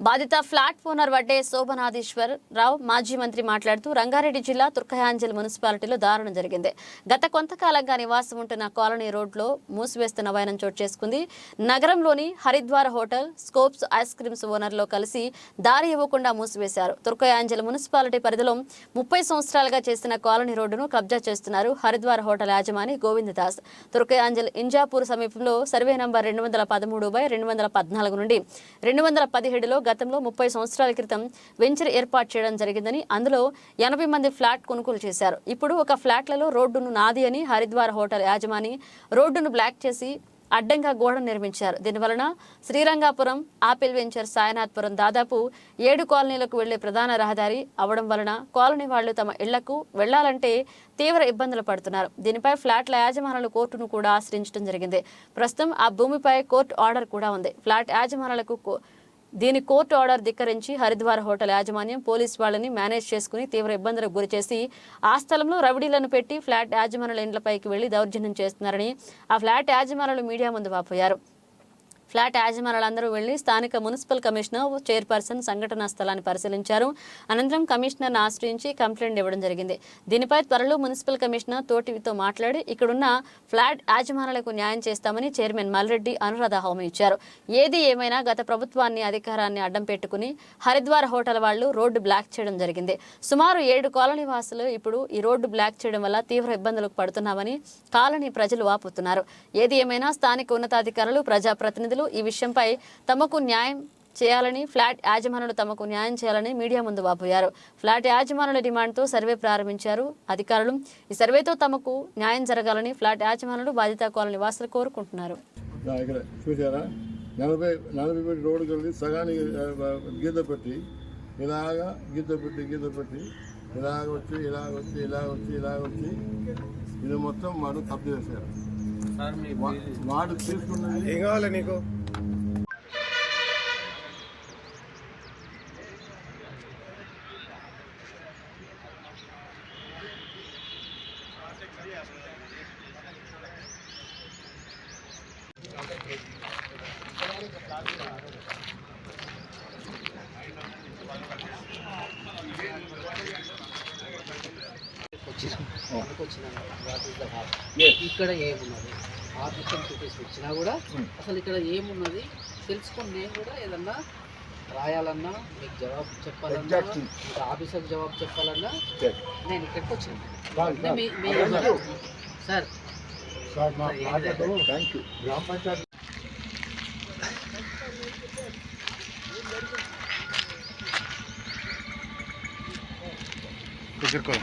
బాధిత flat owner Vadde శోభనాధీశ్వర్ Rao మాజీ మంత్రి మాట్లాడుతూ రంగారెడ్డి జిల్లా తుర్కయాంజల్ మున్సిపాలిటీలో దారుణం జరిగింది. గత కొంతకాలంగా నివాసం ఉంటున్న కాలనీ రోడ్లో మూసివేస్తున్న వైనం చోటు చేసుకుంది. నగరంలోని Haridwar hotel scoops ice creams ఓనర్లో కలిసి దారి ఇవ్వకుండా మూసివేశారు. తుర్కయాంజల్ మున్సిపాలిటీ పరిధిలో ముప్పై సంవత్సరాలుగా చేసిన కాలనీ రోడ్డును కబ్జా చేస్తున్నారు హరిద్వార హోటల్ యాజమాని గోవిందదాస్. తుర్కయాంజల్ ఇంజాపూర్ సమీపంలో సర్వే నంబర్ రెండు వందల పదమూడు బై రెండు వందల పద్నాలుగు నుండి రెండు వందల పదిహేడులో గతంలో ముప్పై సంవత్సరాల క్రితం వెంచర్ ఏర్పాటు చేయడం జరిగిందని అందులో ఎనభై మంది ఫ్లాట్ కొనుగోలు చేశారు. ఇప్పుడు ఒక ఫ్లాట్లలో రోడ్డును నాది అని హరిద్వార్ హోటల్ యాజమాని రోడ్డును బ్లాక్ చేసి అడ్డంగా గోడ నిర్మించారు. దీనివలన శ్రీరంగాపురం ఆపిల్ వెంచర్ సాయనాథ్పురం దాదాపు ఏడు కాలనీలకు వెళ్ళే ప్రధాన రహదారి అవడం వలన కాలనీ వాళ్ళు తమ ఇళ్ళకు వెళ్ళాలంటే తీవ్ర ఇబ్బందులు పడుతున్నారు. దీనిపై ఫ్లాట్ల యాజమానులు కోర్టును కూడా ఆశ్రయించడం జరిగింది. ప్రస్తుతం ఆ భూమిపై కోర్టు ఆర్డర్ కూడా ఉంది. ఫ్లాట్ యాజమానులకు దీని కోర్టు ఆర్డర్ ధిక్కరించి హరిద్వార్ హోటల్ యాజమాన్యం పోలీస్ వాళ్ళని మేనేజ్ చేసుకుని తీవ్ర ఇబ్బందులకు గురిచేసి ఆ స్థలంలో రవిడీలను పెట్టి ఫ్లాట్ యాజమానుల ఇండ్లపైకి వెళ్ళి దౌర్జన్యం చేస్తున్నారని ఆ ఫ్లాట్ యాజమానులు మీడియా ముందు వాపోయారు. ఫ్లాట్ యాజమానులందరూ వెళ్ళి స్థానిక మున్సిపల్ కమిషనర్ చైర్పర్సన్ సంఘటనా స్థలాన్ని పరిశీలించారు. అనంతరం కమిషనర్ను ఆశ్రయించి కంప్లైంట్ ఇవ్వడం జరిగింది. దీనిపై త్వరలో మున్సిపల్ కమిషనర్ తోటివితో మాట్లాడి ఇక్కడున్న ఫ్లాట్ యాజమానులకు న్యాయం చేస్తామని చైర్మన్ మల్రెడ్డి అనురాధ హామీ ఇచ్చారు. ఏది ఏమైనా గత ప్రభుత్వాన్ని అధికారాన్ని అడ్డం పెట్టుకుని హరిద్వార్ హోటల్ వాళ్ళు రోడ్డు బ్లాక్ చేయడం జరిగింది. సుమారు ఏడు కాలనీ వాసులు ఇప్పుడు ఈ రోడ్డు బ్లాక్ చేయడం వల్ల తీవ్ర ఇబ్బందులకు పడుతున్నామని కాలనీ ప్రజలు వాపోతున్నారు. ఏది ఏమైనా స్థానిక ఉన్నతాధికారులు ప్రజాప్రతినిధులు ఈ విషయంపై తమకు న్యాయం చేయాలని ఫ్లాట్ యాజమానులు తమకు న్యాయం చేయాలని మీడియా ముందు వాపోయారు. ఫ్లాట్ యాజమానుల డిమాండ్తో సర్వే ప్రారంభించారు అధికారులు. ఈ సర్వేతో తమకు న్యాయం జరగాలని ఫ్లాట్ యాజమానులు బాధిత కాలనీ వాసులు కోరుకుంటున్నారు. చూసారా నలభై నలభై సగానికి గీత పెట్టి ఇలాగా గీత పెట్టి గీత పెట్టి ఇలాగ వచ్చి ఇలాగ వచ్చి ఇలాగ వచ్చి ఇలాగ వచ్చి ఇది మొత్తం వాడు తప్పు చేశారు. వాడు తీసుకున్నది ఏం కావాలి నీకు? ఇక్కడ ఏమున్నది? ఆఫీసర్ చూపేసి వచ్చినా కూడా అసలు ఇక్కడ ఏమున్నది? తెలుసుకొని నేను కూడా ఏదన్నా రాయాలన్నా మీకు జవాబు చెప్పాలన్నా ఇంకా ఆఫీసర్ జవాబు చెప్పాలన్నా నేను ఇక్కడికి వచ్చాను. అంటే మీ- మీ- సార్ థ్యాంక్ యూ గ్రామ పంచాయతీ కుదురుకో